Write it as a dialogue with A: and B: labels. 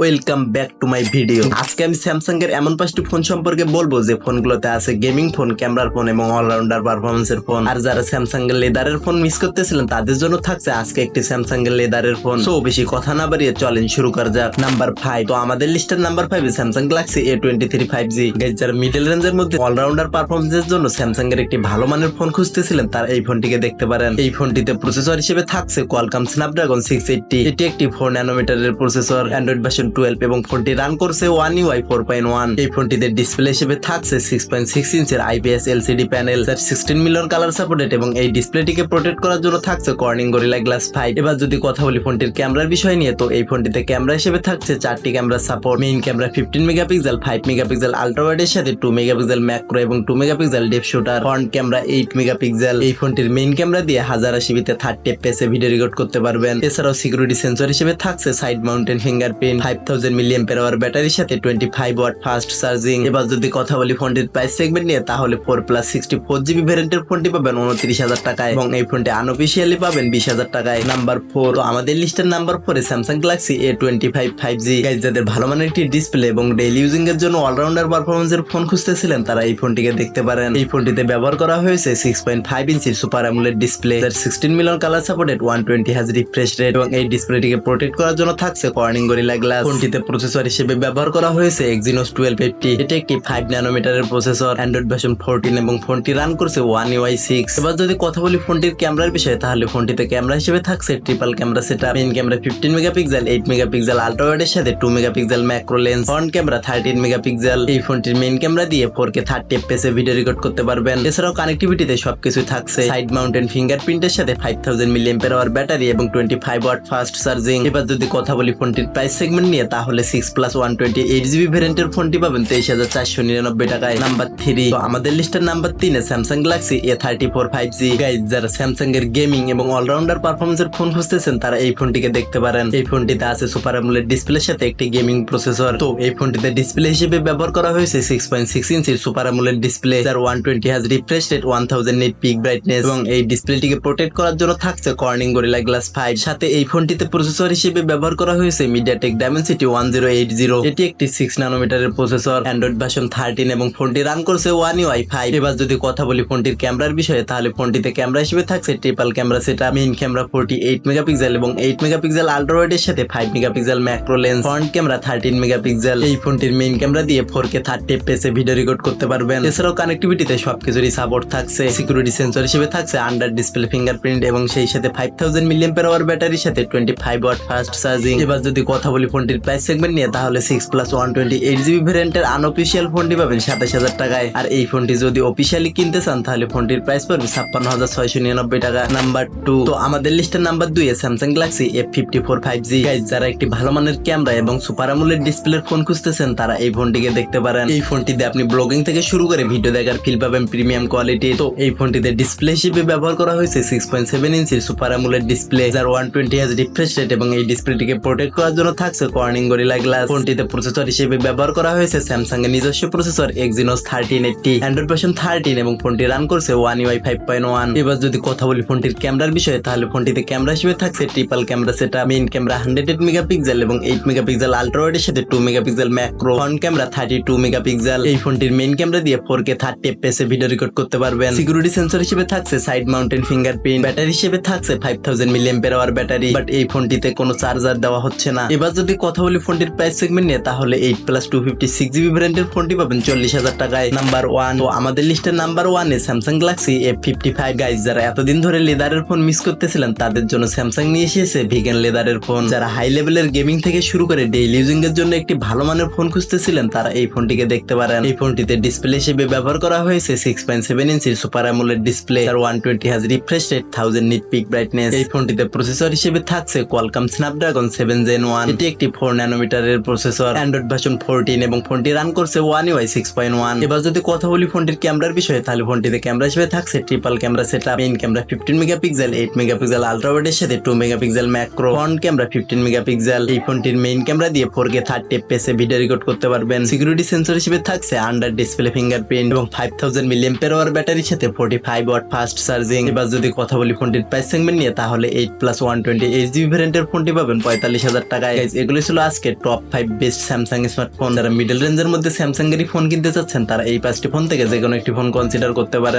A: Welcome back to my video আজকে আমি Samsung এর এমন পাঁচটি ফোন সম্পর্কে বলব যে ফোনগুলোতে আছে গেমিং ফোন ক্যামেরার ফোন এবং অলরাউন্ডার পারফরমেন্সের ফোন আর যারা স্যামসাং এর লেদারের ফোন মিস করতেছিলেন, তাদের জন্য থাকছে আজকে একটি স্যামসাং এর লেদারের ফোন সো বেশি কথা না বাড়িয়ে চলেন শুরু করা যাক। নাম্বার ফাইভ তো আমাদের লিস্টের number five Samsung Galaxy A twenty three five G যারা মিডল রেঞ্জের মধ্যে অলরাউন্ডার পারফরমেন্সের জন্য স্যামসাং এর একটি ভালো মানের ফোন খুঁজতেছিলেন, তার এই ফোনটিকে দেখতে পারেন। এই ফোনটিতে প্রসেসর হিসেবে থাকছে কোয়ালকাম স্ন্যাপড্রাগন সিক্স এইটটি এটি একটি ফোর ন্যানোমিটারের প্রসেসর অ্যান্ড্রয়েড ভার্সন টুয়েলভ এবং ফোনটি রান করছে one UI four point one এই ফোনটিতে ডিসপ্লে হিসেবে থাকছে সিক্স পয়েন্ট সিক্স ইঞ্চের আইপিএস এলসিডি প্যানেল যার সিক্সটিন মিলিয়ন কালার সাপোর্টেড এবং এই ডিসপ্লেটিকে প্রোটেক্ট করার জন্য থাকছে কর্নিং গরিলা গ্লাস ফাইভ এবার যদি কথা বলি ফোনটির ক্যামেরার বিষয় নিয়ে, তো এই ফোনটিতে ক্যামেরা হিসেবে থাকছে চারটি camera support main camera fifteen megapixel five megapixel ultra ওয়াইডের সাথে টু মেগাপিক্সেল ম্যাক্রো এবং two megapixel depth shooter front camera eight megapixel এই ফোনটির মেইন ক্যামেরা দিয়ে হাজার আশিবিতে থার্টি এফপিএস ভিডিও রেকর্ড করতে পারবেন। এছাড়াও সিকিউরিটি সেন্সর হিসেবে থাকছে side mounted fingerprint five thousand million per hour ব্যাটারির সাথে twenty five watt fast charging এবার যদি কথা বলি ফোনটির প্রাইস সেগমেন্ট নিয়ে, তাহলে four plus sixty four GB ভ্যারিয়েন্টের ফোনটি পাবেন উনত্রিশ হাজার টাকায় এবং এই ফোনটি আনঅফিসিয়ালি পাবেন বিশ হাজার টাকায়। নাম্বার ফোর আমাদের লিস্টের নাম্বার ফোরে Samsung Galaxy A twenty five five G যাদের ভালো মানের একটি ডিসপ্লে এবং ডেইলি ইউজিং এর জন্য অলরাউন্ডার পারফরমেন্সের ফোন খুঁজতেছিলেন, তারা এই ফোনটিকে দেখতে পারেন। এই ফোনটিতে ব্যবহার করা হয়েছে সিক্স পয়েন্ট ফাইভ ইঞ্চির super AMOLED display sixteen million colour supported one twenty হাজ রিফ্রেশ রেট এবং এই ডিসপ্লেটিকে প্রোটেক্ট করার জন্য থাকছে কর্নিং গরিলা গ্লাস ফোনটিতে প্রসেসর হিসেবে ব্যবহার করা হয়েছে? এক্সিনোস টুয়েলভ এইটটি এটি একটি ফাইভ ন্যানোমিটারের প্রসেসর অ্যান্ড্রয়েড ভার্সন ফোরটিন এবং ফোনটি রান করছে ওয়ান ইউআই সিক্স এবার যদি কথা বলি ফোনটির ক্যামেরার বিষয়ে, তাহলে ফোনটিতে ক্যামেরা হিসেবে থাকছে triple camera set main camera fifteen megapixel eight megapixel ultra ওয়াইডের সাথে two megapixel macro lens front camera thirteen megapixel এই ফোনটির মেইন ক্যামেরা দিয়ে four K thirty FPS video record করতে পারবেন। এছাড়াও কানেক্টিভিটিতে সবকিছু থাকছে। সাইড মাউন্টেন ফিঙ্গারপ্রিন্টের সাথে ফাইভ থাউজেন্ড মিলিয়ন ব্যাটারি এবং twenty five watt fast charging এবার যদি কথা বলি ফোনটির প্রাইস সেগমেন্ট নিয়ে, তাহলে six plus one twenty eight GB ভ্যারিয়েন্টের ফোনটি পাবেন তেইশ হাজার চারশো নিরানব্বই টাকায়। নাম্বার থ্রি আমাদের লিস্টের নাম্বার তিনে Samsung Galaxy A thirty four five G guys যারা স্যামসাং এর গেমিং এবং অলরাউন্ডার পারফরমেন্সের ফোন খুঁজতেছেন, তারা এই ফোনটিকে দেখতে পারেন। এই ফোনটিতে আছে সুপার অ্যামুলেট ডিসপ্লের সাথে একটি গেমিং প্রসেসর তো এই ফোনটিতে ডিসপ্লে হিসেবে ব্যবহার করা হয়েছে সিক্স পয়েন্ট সিক্স ইঞ্চির সুপার অ্যামুলেট ডিসপ্লে যার ওয়ান টোয়েন্টি হাজ refresh rate one thousand nit peak brightness এবং এই ডিসপ্লেটিকে প্রোটেক্ট করার জন্য থাকছে কর্নিং গরিলা গ্লাস ফাইভ সাথে এই ফোনটিতে প্রসেসর হিসেবে ব্যবহার করা হয়েছে MediaTek Dimensity one zero eight zero এটি একটি সিক্স নানোমিটারের প্রসেসর অ্যান্ড্রয়েড ভার্সন থার্টিন এবং ফোনটি রান করছে ওয়ান ইউআই ফাইভ এবার যদি কথা বলি ফোনটির ক্যামেরার বিষয়ে, তাহলে ফোনটিতে ক্যামেরা হিসেবে থাকছে ট্রিপল ক্যামেরা সেটা main camera forty eight megapixel এবং এইট মেগাপিক্সেল আল্ট্রাওয়াইড এর সাথে five megapixel macro lens front camera thirteen megapixel এই ফোনটির মেইন ক্যামেরা দিয়ে ফোর কে থার্টি এ ভিডিও রেকর্ড করতে পারবেন। এছাড়াও কানেক্টিভিটিতে সবকিছুরই সাপোর্ট থাকছে। সিকিউরিটি সেন্সর হিসেবে থাকছে আন্ডার ডিসপ্লে ফিঙ্গারপ্রিন্ট এবং সেই সাথে five thousand million per hour ব্যাটারির সাথে twenty five watt fast charging এবার যদি কথা বলি ফোনটির প্রাইস সেগমেন্ট নিয়ে, তাহলে six plus one twenty eight GB ভ্যারিয়েন্টের unofficial ফোনটি পাবেন সাতাশ হাজার টাকায়। আর এই ফোনটি যদি অফিসিয়ালি কিনতে চান, তাহলে ফোনটির প্রাইস পড়বে ছাপ্পান্ন হাজার ছয়শো নিরানব্বই টাকা। নাম্বার টু তো আমাদের লিস্টের নাম্বার দুই Samsung Galaxy F fifty four five G যারা একটি ভালো মানের ক্যামেরা এবং সুপার আমুলের ডিসপ্লের ফোন খুঁজতেছেন, তারা এই ফোনটিকে দেখতে পারেন। এই ফোনটিতে আপনি ব্লগিং থেকে শুরু করে ভিডিও দেখার ফিল পাবেন প্রিমিয়াম কোয়ালিটি তো এই ফোনটিতে ডিসপ্লে হিসেবে ব্যবহার করা হয়েছে সিক্স পয়েন্ট সেভেন ইঞ্চির সুপার আমুলের ডিসপ্লে যার ওয়ান টোয়েন্টি হাজ রিফ্রেশ রেট এবং এই ডিসপ্লেটিকে প্রোটেক্ট করার জন্য থাকছে কর্নিং গরিলা গ্লাস ফোনটিতে প্রসেসর হিসেবে ব্যবহার করা হয়েছে স্যামসাং এর নিজস্ব processor Exynos thirteen eighty Android version thirteen এবং ফোনটি রান করছে one UI five point one এবার যদি কথা বলি ফোনটির ক্যামেরার বিষয়ে, তাহলে ফোনটিতে ক্যামেরা হিসেবে থাকছে ট্রিপল ক্যামেরা সেটা main camera hundred eight megapixel এবং এইট মেগাপিক্সেল আল্ট্রাওয়াইডের সাথে two megapixel macro front camera thirty two megapixel এই ফোনটির মেইন ক্যামেরা দিয়ে four K thirty FPS video record করতে পারবেন। সিকিউরিটি সেন্সর হিসেবে থাকছে সাইড মাউন্টেন ফিঙ্গারপ্রিন্ট ব্যাটারি হিসেবে থাকছে five thousand million battery but এই ফোনটিতে কোনো চার্জার দেওয়া হচ্ছে না। এবার যদি কথা বলি ফোনটির প্রাইস সেগমেন্ট নিয়ে, তাহলে eight plus two fifty six GB ব্র্যান্ডের ফোনটি পাবেন চল্লিশ হাজার টাকায়। নাম্বার ওয়ান তো আমাদের লিস্টের নাম্বার ওয়ানে Samsung Galaxy F fifty five guys যারা এতদিন ধরে লেদারের ফোন মিস করতেছিলেন, তাদের জন্য স্যামসাং নিয়ে এসেছে ভিগান লেদারের ফোন যারা হাই লেভেলের গেমিং থেকে শুরু করে ডেইলি ইউজিং এর জন্য একটি ভালো মানের ফোন খুঁজতেছিলেন, তারা এই ফোনটিকে দেখতে পারেন। এই ফোনটিতে ডিসপ্লে হিসেবে ব্যবহার করা হয়েছে সিক্স পয়েন্ট সেভেন ইঞ্চির সুপার অ্যামোলেড ডিসপ্লে আর ওয়ান টোয়েন্টি হাজ refresh rate thousand nit peak brightness এই ফোনটিতে প্রসেসর হিসেবে থাকছে Qualcomm Snapdragon seven gen one এটি একটি ফোর ন্যানোমিটারের প্রসেসর অ্যান্ড্রয়েড ভার্সন ফোরটিন এবং ফোনটি রান করছে one UI six point one এবার যদি কথা বলি ফোনটির ক্যামেরার বিষয়ে, তাহলে ফোনটিতে ক্যামেরা হিসেবে থাকছে triple camera set main camera fifteen megapixel eight megapixel আল্ট্রাওয়াইডের সাথে two megapixel macro front camera fifteen megapixel এই ফোনটির মেইন ক্যামেরা দিয়ে ফোর কে থার্টি এ ভিডিও রেকর্ড করতে পারবেন। সিকিউরিটি সেন্সর হিসেবে থাকছে আন্ডার ডিসপ্লে ফিঙ্গারপ্রিন্ট এবং five thousand million per hour ব্যাটারির সাথে forty five watt fast charging এবার যদি কথা বলি ফোনটির প্রাইস সেগমেন্ট নিয়ে, তাহলে eight plus one twenty eight GB ভ্যারিয়েন্টের ফোনটি পাবেন পঁয়তাল্লিশ হাজার টাকায়। এগুলো ছিল আজকে top five best Samsung smartphone যারা মিডল রেঞ্জের মধ্যে স্যামসাং এরই ফোন কিনতে চাচ্ছেন, তারা এই পাঁচটি ফোন থেকে যে কোনো একটি ফোন কনসিডার করতে পারেন।